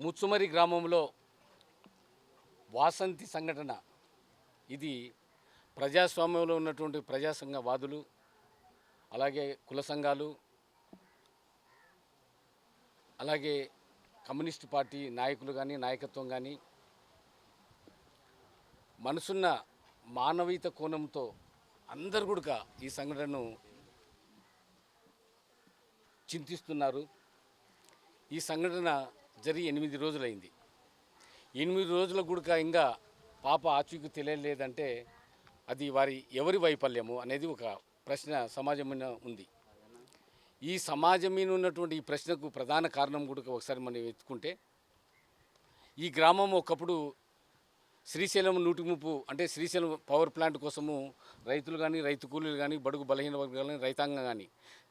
ముచ్చుమరి గ్రామంలో వాసంతి సంఘటన. ఇది ప్రజాస్వామ్యంలో ఉన్నటువంటి ప్రజా సంఘవాదులు అలాగే కుల సంఘాలు అలాగే కమ్యూనిస్ట్ పార్టీ నాయకులు కానీ నాయకత్వం కానీ మనసున్న మానవీయత కోణంతో అందరు కూడా ఈ సంఘటనను చింతిస్తున్నారు. ఈ సంఘటన జరిగి ఎనిమిది రోజులైంది. ఎనిమిది రోజుల గుడక ఇంకా పాప ఆచూకీ తెలియలేదంటే అది వారి ఎవరి వైఫల్యము అనేది ఒక ప్రశ్న సమాజం ఉంది. ఈ సమాజం మీద ఉన్నటువంటి ఈ ప్రశ్నకు ప్రధాన కారణం కూడా ఒకసారి మనం ఎత్తుకుంటే ఈ గ్రామం ఒకప్పుడు శ్రీశైలం నూటి ముప్పు అంటే శ్రీశైలం పవర్ ప్లాంట్ కోసము రైతులు కానీ రైతు కూలీలు కానీ బడుగు బలహీన వర్గాలు కానీ రైతాంగం కానీ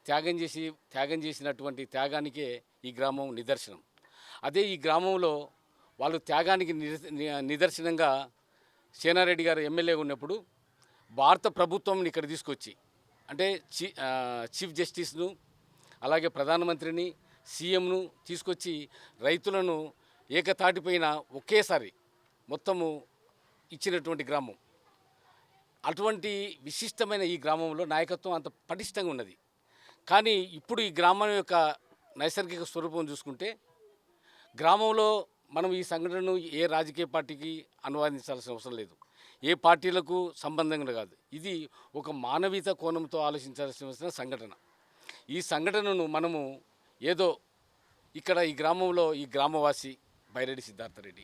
త్యాగం చేసి త్యాగం చేసినటువంటి త్యాగానికే ఈ గ్రామం నిదర్శనం. అదే ఈ గ్రామంలో వాళ్ళు త్యాగానికి ని- నిదర్శనంగా సేనారెడ్డి గారు ఎమ్మెల్యే ఉన్నప్పుడు భారత ప్రభుత్వం ఇక్కడ తీసుకొచ్చి అంటే చీ చీఫ్ జస్టిస్ను అలాగే ప్రధానమంత్రిని సీఎంను తీసుకొచ్చి రైతులను ఏకతాటిపైన ఒకేసారి మొత్తము ఇచ్చినటువంటి గ్రామం. అటువంటి విశిష్టమైన ఈ గ్రామంలో నాయకత్వం అంత పటిష్టంగా ఉన్నది. కానీ ఇప్పుడు ఈ గ్రామం యొక్క నైసర్గిక స్వరూపం చూసుకుంటే గ్రామంలో మనం ఈ సంఘటనను ఏ రాజకీయ పార్టీకి అనువాదించాల్సిన అవసరం లేదు. ఏ పార్టీలకు సంబంధంగా కాదు. ఇది ఒక మానవీయత కోణంతో ఆలోచించాల్సిన సంఘటన. ఈ సంఘటనను మనము ఏదో ఇక్కడ ఈ గ్రామంలో ఈ గ్రామవాసి బైరెడ్డి సిద్ధార్థరెడ్డి.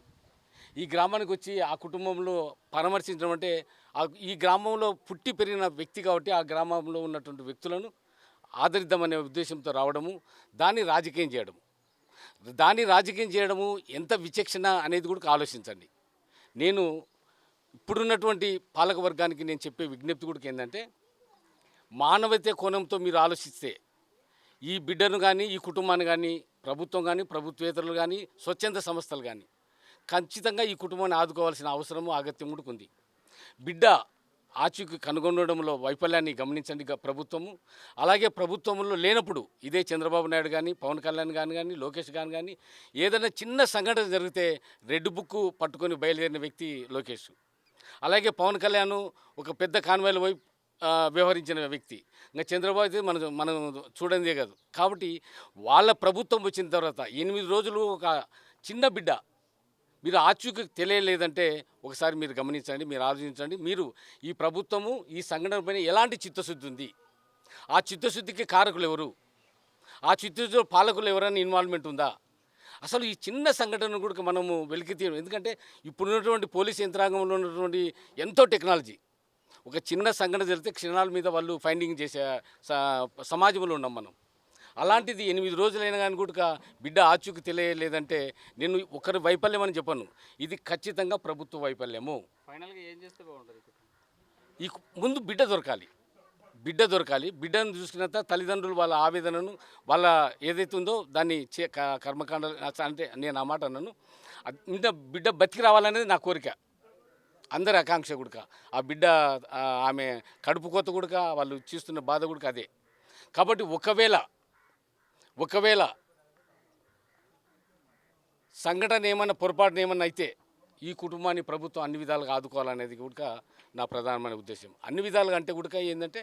ఈ గ్రామానికి వచ్చి ఆ కుటుంబంలో పరామర్శించడం అంటే ఆ ఈ గ్రామంలో పుట్టి పెరిగిన వ్యక్తి కాబట్టి ఆ గ్రామంలో ఉన్నటువంటి వ్యక్తులను ఆదరిద్దామనే ఉద్దేశంతో రావడము దాన్ని రాజకీయం చేయడము. దాన్ని రాజకీయం చేయడము ఎంత విచక్షణ అనేది కూడా ఆలోచించండి. నేను ఇప్పుడున్నటువంటి పాలక వర్గానికి నేను చెప్పే విజ్ఞప్తి కూడా ఏంటంటే మానవతే కోణంతో మీరు ఆలోచిస్తే ఈ బిడ్డను కానీ ఈ కుటుంబాన్ని కానీ ప్రభుత్వం కానీ ప్రభుత్వేతరులు కానీ స్వచ్ఛంద సంస్థలు కానీ ఖచ్చితంగా ఈ కుటుంబాన్ని ఆదుకోవాల్సిన అవసరము అగత్యం కూడా ఉంది బిడ్డ ఆచూకీ కనుగొనడంలో వైఫల్యాన్ని గమనించండి ప్రభుత్వము. అలాగే ప్రభుత్వంలో లేనప్పుడు ఇదే చంద్రబాబు నాయుడు కానీ పవన్ కళ్యాణ్ గాని కానీ లోకేష్ కానీ కానీ ఏదైనా చిన్న సంఘటన జరిగితే రెడ్ బుక్ పట్టుకొని బయలుదేరిన వ్యక్తి లోకేష్. అలాగే పవన్ కళ్యాణ్ ఒక పెద్ద కాన్వాయ్లో వైపు వ్యవహరించిన వ్యక్తి. ఇంకా చంద్రబాబు అయితే మనం మనం చూడందే కాదు. కాబట్టి వాళ్ళ ప్రభుత్వం వచ్చిన తర్వాత ఎనిమిది రోజులు ఒక చిన్న బిడ్డ. మీరు ఆచూకీ తెలియలేదంటే ఒకసారి మీరు గమనించండి మీరు ఆలోచించండి. మీరు ఈ ప్రభుత్వము ఈ సంఘటన పైన ఎలాంటి చిత్తశుద్ధి ఉంది? ఆ చిత్తశుద్ధికి కారకులు ఎవరు? ఆ చిత్తశుద్ధిలో పాలకులు ఎవరైనా ఇన్వాల్వ్మెంట్ ఉందా? అసలు ఈ చిన్న సంఘటన కూడా మనము వెలికి తీయడం ఎందుకంటే ఇప్పుడున్నటువంటి పోలీస్ యంత్రాంగంలో ఉన్నటువంటి ఎంతో టెక్నాలజీ. ఒక చిన్న సంఘటన జరిగితే క్షణాల మీద వాళ్ళు ఫైండింగ్ చేసే సమాజంలో ఉన్నాం మనం. అలాంటిది ఎనిమిది రోజులైనా కానీ కూడా బిడ్డ ఆచూకీ తెలియలేదంటే నేను ఒకరి వైఫల్యం అని చెప్పను. ఇది ఖచ్చితంగా ప్రభుత్వ వైఫల్యము. ఫైనల్గా ఏం చేస్తే బాగుంటుంది ఈ ముందు బిడ్డ దొరకాలి. బిడ్డ దొరకాలి. బిడ్డను చూసుకున్నంత తల్లిదండ్రులు వాళ్ళ ఆవేదనను వాళ్ళ ఏదైతే ఉందో దాన్ని చే క- కర్మకాండ అంటే నేను ఆ మాట అన్నాను. ఇంత బిడ్డ బతికి రావాలనేది నా కోరిక. అందరి ఆకాంక్ష గుడక. ఆ బిడ్డ ఆమె కడుపు కొత్త గుడక వాళ్ళు చూస్తున్న బాధ గుడక అదే. కాబట్టి ఒకవేళ ఒకవేళ సంఘటన ఏమన్నా పొరపాటున ఏమన్నా అయితే ఈ కుటుంబాన్ని ప్రభుత్వం అన్ని విధాలుగా ఆదుకోవాలనేది కూడా నా ప్రధానమైన ఉద్దేశం. అన్ని విధాలుగా అంటే కూడా ఏంటంటే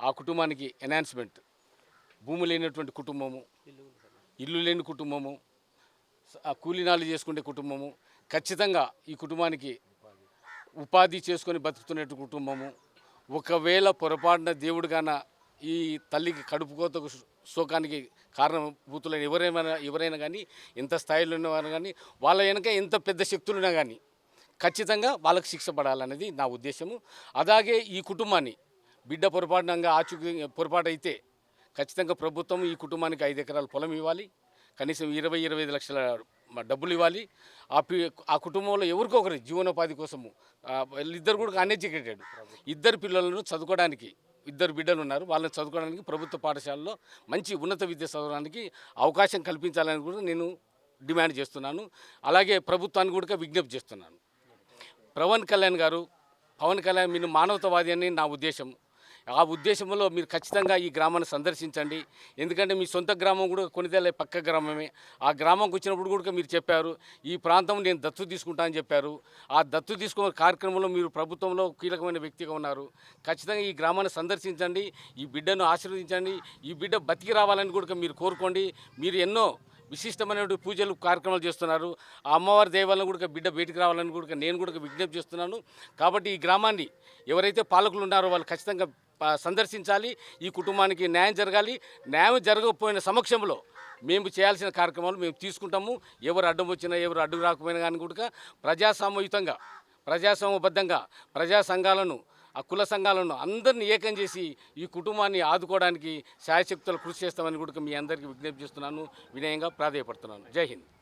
ఆ కుటుంబానికి ఎన్హాన్స్మెంట్. భూమి లేనటువంటి కుటుంబము ఇల్లు లేని కుటుంబము ఆ కూలీనాలు చేసుకునే కుటుంబము ఖచ్చితంగా ఈ కుటుంబానికి ఉపాధి చేసుకొని బతుకుతున్నట్టు కుటుంబము. ఒకవేళ పొరపాటున దేవుడుగాన ఈ తల్లికి కడుపుకోతకు శోకానికి కారణభూతులైన ఎవరైనా ఎవరైనా కానీ ఎంత స్థాయిలో ఉన్నవారు కానీ వాళ్ళ వెనక ఎంత పెద్ద శక్తులున్నా కానీ ఖచ్చితంగా వాళ్ళకు శిక్ష పడాలనేది నా ఉద్దేశము. అలాగే ఈ కుటుంబాన్ని బిడ్డ పొరపాటునంగా ఆచూకీ పొరపాటు అయితే ఖచ్చితంగా ప్రభుత్వం ఈ కుటుంబానికి ఐదు ఎకరాల పొలం ఇవ్వాలి. కనీసం ఇరవై ఇరవై ఐదు లక్షల డబ్బులు ఇవ్వాలి. ఆ పి ఆ కుటుంబంలో ఎవరికో ఒకరి జీవనోపాధి కోసము ఆ, వీళ్ళిద్దరు కూడా అన్ఎడ్యుకేటెడ్. ఇద్దరు పిల్లలను చదువుకోవడానికి ఇద్దరు బిడ్డలు ఉన్నారు. వాళ్ళని చదువుకోవడానికి ప్రభుత్వ పాఠశాలలో మంచి ఉన్నత విద్య చదవడానికి అవకాశం కల్పించాలని కూడా నేను డిమాండ్ చేస్తున్నాను. అలాగే ప్రభుత్వాన్ని కూడా విజ్ఞప్తి చేస్తున్నాను. పవన్ కళ్యాణ్ గారు పవన్ కళ్యాణ్ మీరు మానవతావాది అని నా ఉద్దేశం. ఆ ఉద్దేశంలో మీరు ఖచ్చితంగా ఈ గ్రామాన్ని సందర్శించండి. ఎందుకంటే మీ సొంత గ్రామం కూడా కొనిదేలే పక్క గ్రామమే. ఆ గ్రామంకి వచ్చినప్పుడు కూడా మీరు చెప్పారు ఈ ప్రాంతం నేను దత్తు తీసుకుంటా అని చెప్పారు. ఆ దత్తు తీసుకున్న కార్యక్రమంలో మీరు ప్రభుత్వంలో కీలకమైన వ్యక్తిగా ఉన్నారు. ఖచ్చితంగా ఈ గ్రామాన్ని సందర్శించండి ఈ బిడ్డను ఆశీర్వదించండి ఈ బిడ్డ బతికి రావాలని కూడా మీరు కోరుకోండి. మీరు ఎన్నో విశిష్టమైనటువంటి పూజలు కార్యక్రమాలు చేస్తున్నారు. ఆ అమ్మవారి దేవాలను కూడా బిడ్డ బయటికి రావాలని కూడా నేను కూడా విజ్ఞప్తి చేస్తున్నాను. కాబట్టి ఈ గ్రామాన్ని ఎవరైతే పాలకులు ఉన్నారో వాళ్ళు ఖచ్చితంగా సందర్శించాలి ఈ కుటుంబానికి న్యాయం జరగాలి. న్యాయం జరగకపోయిన సమక్షంలో మేము చేయాల్సిన కార్యక్రమాలు మేము తీసుకుంటాము. ఎవరు అడ్డం వచ్చినా ఎవరు అడ్డు రాకపోయినా కానీ కూడా ప్రజాసామయుతంగా ప్రజాస్వామ్యబద్ధంగా ప్రజా సంఘాలను ఆ కుల సంఘాలను అందరినీ ఏకం చేసి ఈ కుటుంబాన్ని ఆదుకోవడానికి శాయశక్తులు కృషి చేస్తామని కూడా మీ అందరికీ విజ్ఞప్తి చేస్తున్నాను. వినయంగా ప్రాధాయపడుతున్నాను. జై హింద్.